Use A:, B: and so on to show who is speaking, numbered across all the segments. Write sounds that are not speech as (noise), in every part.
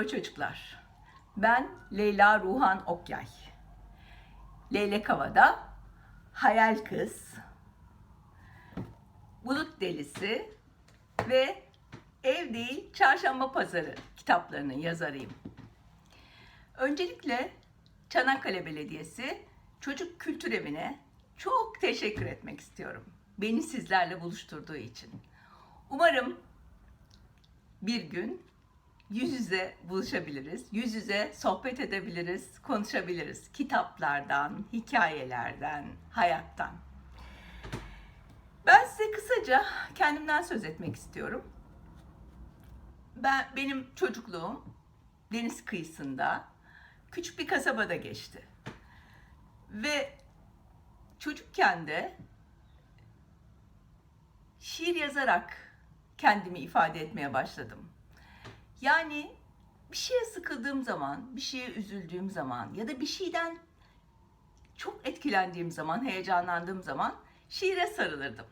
A: Merhaba çocuklar. Ben Leyla Ruhan Okyay. Leylek Havada, Hayal Kız, Bulut Delisi ve Ev Değil Çarşamba Pazarı kitaplarının yazarıyım. Öncelikle Çanakkale Belediyesi Çocuk Kültür Evi'ne çok teşekkür etmek istiyorum. Beni sizlerle buluşturduğu için. Umarım bir gün yüz yüze buluşabiliriz, yüz yüze sohbet edebiliriz, konuşabiliriz. Kitaplardan, hikayelerden, hayattan. Ben size kısaca kendimden söz etmek istiyorum. Ben benim çocukluğum deniz kıyısında küçük bir kasabada geçti. Ve çocukken de şiir yazarak kendimi ifade etmeye başladım. Yani bir şeye sıkıldığım zaman, bir şeye üzüldüğüm zaman ya da bir şeyden çok etkilendiğim zaman, heyecanlandığım zaman şiire sarılırdım.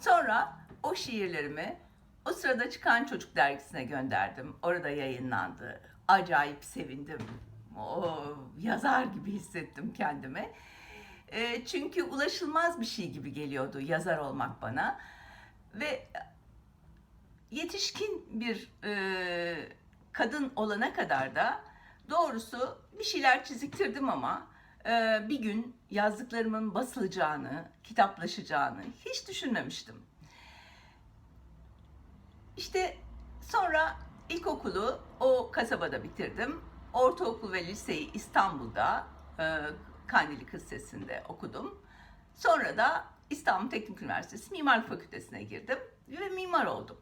A: Sonra o şiirlerimi o sırada çıkan çocuk dergisine gönderdim. Orada yayınlandı. Acayip sevindim. O yazar gibi hissettim kendimi. E, çünkü ulaşılmaz bir şey gibi geliyordu yazar olmak bana. Ve yetişkin bir e, kadın olana kadar da doğrusu bir şeyler çiziktirdim ama e, bir gün yazdıklarımın basılacağını, kitaplaşacağını hiç düşünmemiştim. İşte sonra ilkokulu o kasabada bitirdim. Ortaokul ve liseyi İstanbul'da e, Kandili Kız okudum. Sonra da İstanbul Teknik Üniversitesi Mimarlık Fakültesine girdim ve mimar oldum.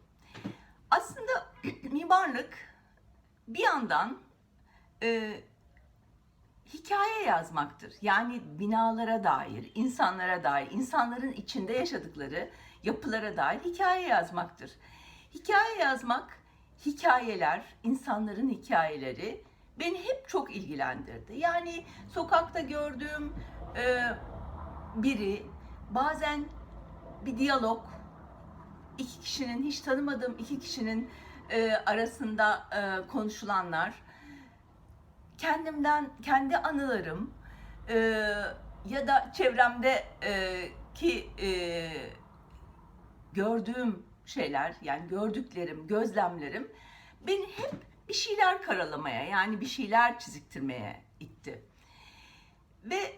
A: Aslında (clears throat) mimarlık bir yandan e, hikaye yazmaktır. Yani binalara dair, insanlara dair, insanların içinde yaşadıkları yapılara dair hikaye yazmaktır. Hikaye yazmak, hikayeler, insanların hikayeleri beni hep çok ilgilendirdi. Yani sokakta gördüğüm e, biri bazen bir diyalog, iki kişinin hiç tanımadığım iki kişinin e, arasında e, konuşulanlar, kendimden kendi anılarım e, ya da çevremde e, ki e, gördüğüm şeyler yani gördüklerim, gözlemlerim beni hep bir şeyler karalamaya yani bir şeyler çiziktirmeye itti. Ve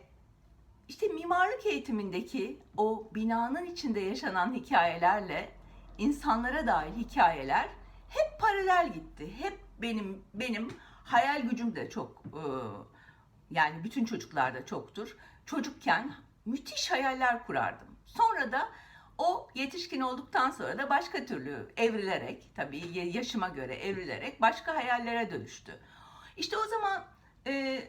A: işte mimarlık eğitimindeki o binanın içinde yaşanan hikayelerle insanlara dair hikayeler hep paralel gitti. Hep benim benim hayal gücüm de çok e, yani bütün çocuklarda çoktur. Çocukken müthiş hayaller kurardım. Sonra da o yetişkin olduktan sonra da başka türlü evrilerek tabii yaşıma göre evrilerek başka hayallere dönüştü. İşte o zaman e,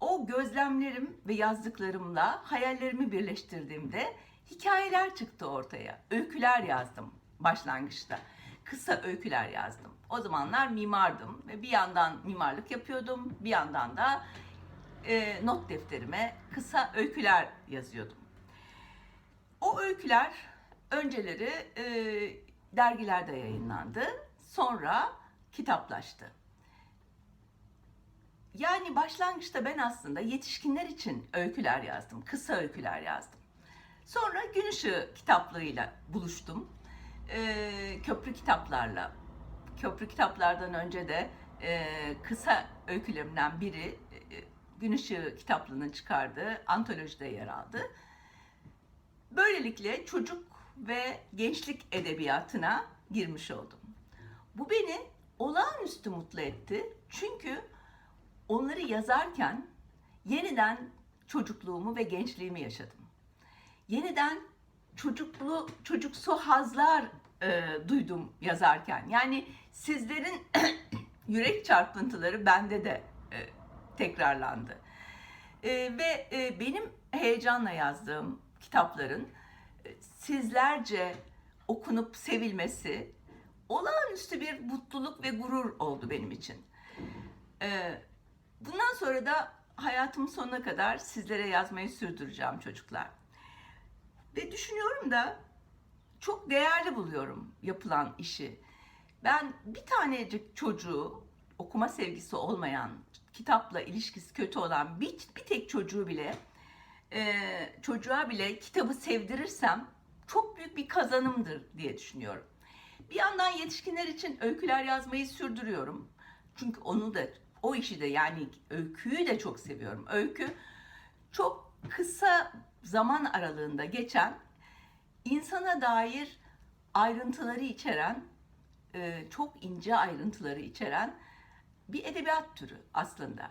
A: o gözlemlerim ve yazdıklarımla hayallerimi birleştirdiğimde hikayeler çıktı ortaya. Öyküler yazdım başlangıçta. Kısa öyküler yazdım. O zamanlar mimardım ve bir yandan mimarlık yapıyordum, bir yandan da e, not defterime kısa öyküler yazıyordum. O öyküler önceleri e, dergilerde yayınlandı, sonra kitaplaştı. Yani başlangıçta ben aslında yetişkinler için öyküler yazdım, kısa öyküler yazdım. Sonra Gün Işığı kitaplığıyla buluştum. Ee, köprü kitaplarla, köprü kitaplardan önce de e, kısa öykülerimden biri e, Gün Işığı kitaplığının çıkardığı antolojide yer aldı. Böylelikle çocuk ve gençlik edebiyatına girmiş oldum. Bu beni olağanüstü mutlu etti. Çünkü onları yazarken yeniden çocukluğumu ve gençliğimi yaşadım. Yeniden çocuklu çocuksu hazlar e, duydum yazarken. Yani sizlerin (clears throat) yürek çarpıntıları bende de e, tekrarlandı. E, ve e, benim heyecanla yazdığım kitapların e, sizlerce okunup sevilmesi olağanüstü bir mutluluk ve gurur oldu benim için. E, Bundan sonra da hayatımın sonuna kadar sizlere yazmayı sürdüreceğim çocuklar. Ve düşünüyorum da çok değerli buluyorum yapılan işi. Ben bir tanecik çocuğu okuma sevgisi olmayan, kitapla ilişkisi kötü olan bir, bir tek çocuğu bile e, çocuğa bile kitabı sevdirirsem çok büyük bir kazanımdır diye düşünüyorum. Bir yandan yetişkinler için öyküler yazmayı sürdürüyorum. Çünkü onu da o işi de yani öyküyü de çok seviyorum. Öykü çok kısa zaman aralığında geçen insana dair ayrıntıları içeren e, çok ince ayrıntıları içeren bir edebiyat türü aslında.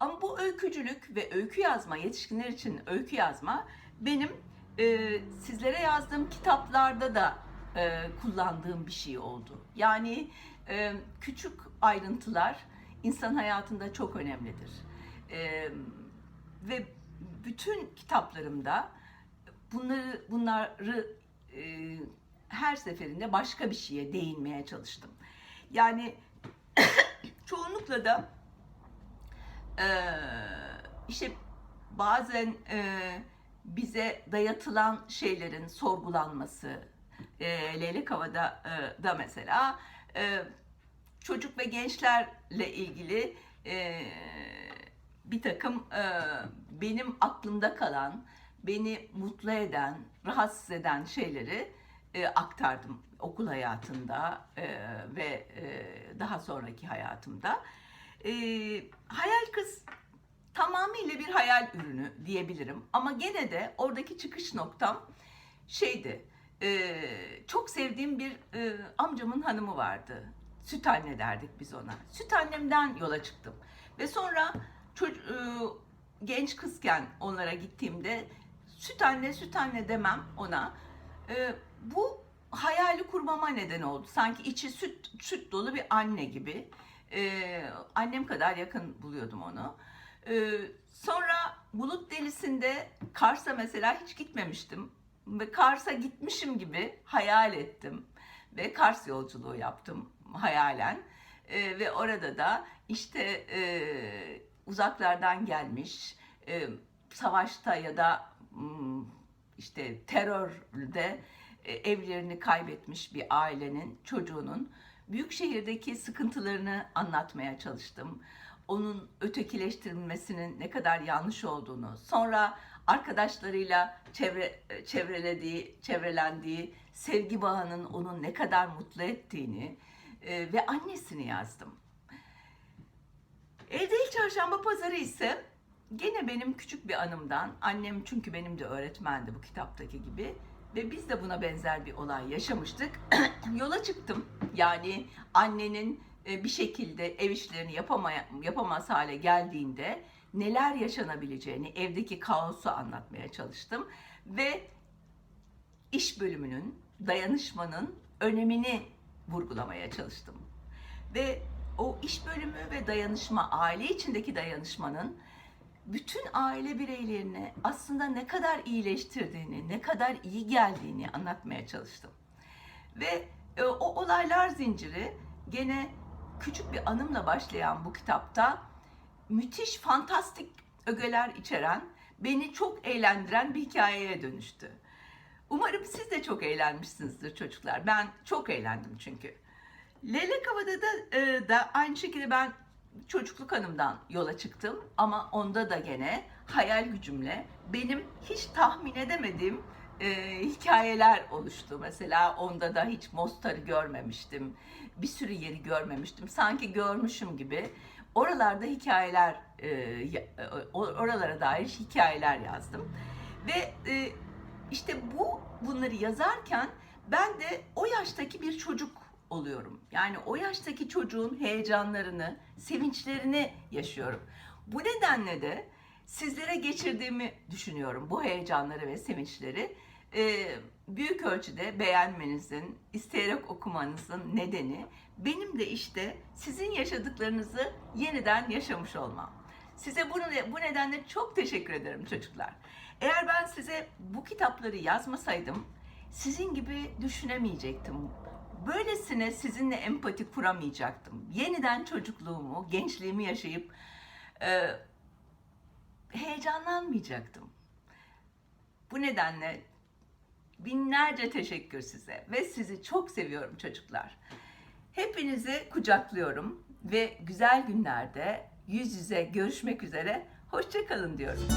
A: Ama bu öykücülük ve öykü yazma, yetişkinler için öykü yazma benim e, sizlere yazdığım kitaplarda da e, kullandığım bir şey oldu. Yani küçük ayrıntılar insan hayatında çok önemlidir. Ve bütün kitaplarımda bunları bunları e, her seferinde başka bir şeye değinmeye çalıştım. Yani (coughs) çoğunlukla da e, işte bazen e, bize dayatılan şeylerin sorgulanması, e, Leylek Hava'da e, da mesela e, çocuk ve gençlerle ilgili e, bir takım e, benim aklımda kalan, beni mutlu eden, rahatsız eden şeyleri e, aktardım okul hayatında e, ve e, daha sonraki hayatımda. E, hayal kız tamamıyla bir hayal ürünü diyebilirim ama gene de oradaki çıkış noktam şeydi. e, çok sevdiğim bir e, amcamın hanımı vardı. Süt anne derdik biz ona. Süt annemden yola çıktım ve sonra çoc- e, genç kızken onlara gittiğimde süt anne süt anne demem ona. E, bu hayali kurmama neden oldu. Sanki içi süt süt dolu bir anne gibi. E, annem kadar yakın buluyordum onu. E, sonra Bulut Delisi'nde Kars'a mesela hiç gitmemiştim. Ve Kars'a gitmişim gibi hayal ettim. Ve Kars yolculuğu yaptım hayalen. E, ve orada da işte e, uzaklardan gelmiş, e, savaşta ya da işte terörde e, evlerini kaybetmiş bir ailenin çocuğunun büyük şehirdeki sıkıntılarını anlatmaya çalıştım. Onun ötekileştirilmesinin ne kadar yanlış olduğunu, sonra arkadaşlarıyla çevre, çevrelediği, çevrelendiği sevgi bağının onun ne kadar mutlu ettiğini e, ve annesini yazdım. Evde ilk çarşamba pazarı ise gene benim küçük bir anımdan, annem çünkü benim de öğretmendi bu kitaptaki gibi ve biz de buna benzer bir olay yaşamıştık. (clears throat) Yola çıktım. Yani annenin e, bir şekilde ev işlerini yapamaya, yapamaz hale geldiğinde neler yaşanabileceğini, evdeki kaosu anlatmaya çalıştım. Ve iş bölümünün, dayanışmanın önemini vurgulamaya çalıştım. Ve o iş bölümü ve dayanışma, aile içindeki dayanışmanın bütün aile bireylerini aslında ne kadar iyileştirdiğini, ne kadar iyi geldiğini anlatmaya çalıştım. Ve e, o olaylar zinciri gene küçük bir anımla başlayan bu kitapta müthiş, fantastik ögeler içeren, beni çok eğlendiren bir hikayeye dönüştü. Umarım siz de çok eğlenmişsinizdir çocuklar. Ben çok eğlendim çünkü. Leylek Hava'da da, e, da aynı şekilde ben çocukluk hanımdan yola çıktım ama onda da gene hayal gücümle benim hiç tahmin edemediğim e, hikayeler oluştu. Mesela onda da hiç Mostar'ı görmemiştim. Bir sürü yeri görmemiştim. Sanki görmüşüm gibi. Oralarda hikayeler, e, e, oralara dair hikayeler yazdım. Ve e, işte bu bunları yazarken ben de o yaştaki bir çocuk oluyorum. Yani o yaştaki çocuğun heyecanlarını, sevinçlerini yaşıyorum. Bu nedenle de sizlere geçirdiğimi düşünüyorum bu heyecanları ve sevinçleri. Ee, büyük ölçüde beğenmenizin, isteyerek okumanızın nedeni benim de işte sizin yaşadıklarınızı yeniden yaşamış olmam. Size bunu, bu nedenle çok teşekkür ederim çocuklar. Eğer ben size bu kitapları yazmasaydım sizin gibi düşünemeyecektim. Böylesine sizinle empati kuramayacaktım. Yeniden çocukluğumu, gençliğimi yaşayıp e, heyecanlanmayacaktım. Bu nedenle binlerce teşekkür size ve sizi çok seviyorum çocuklar. Hepinizi kucaklıyorum ve güzel günlerde yüz yüze görüşmek üzere. Hoşçakalın diyorum.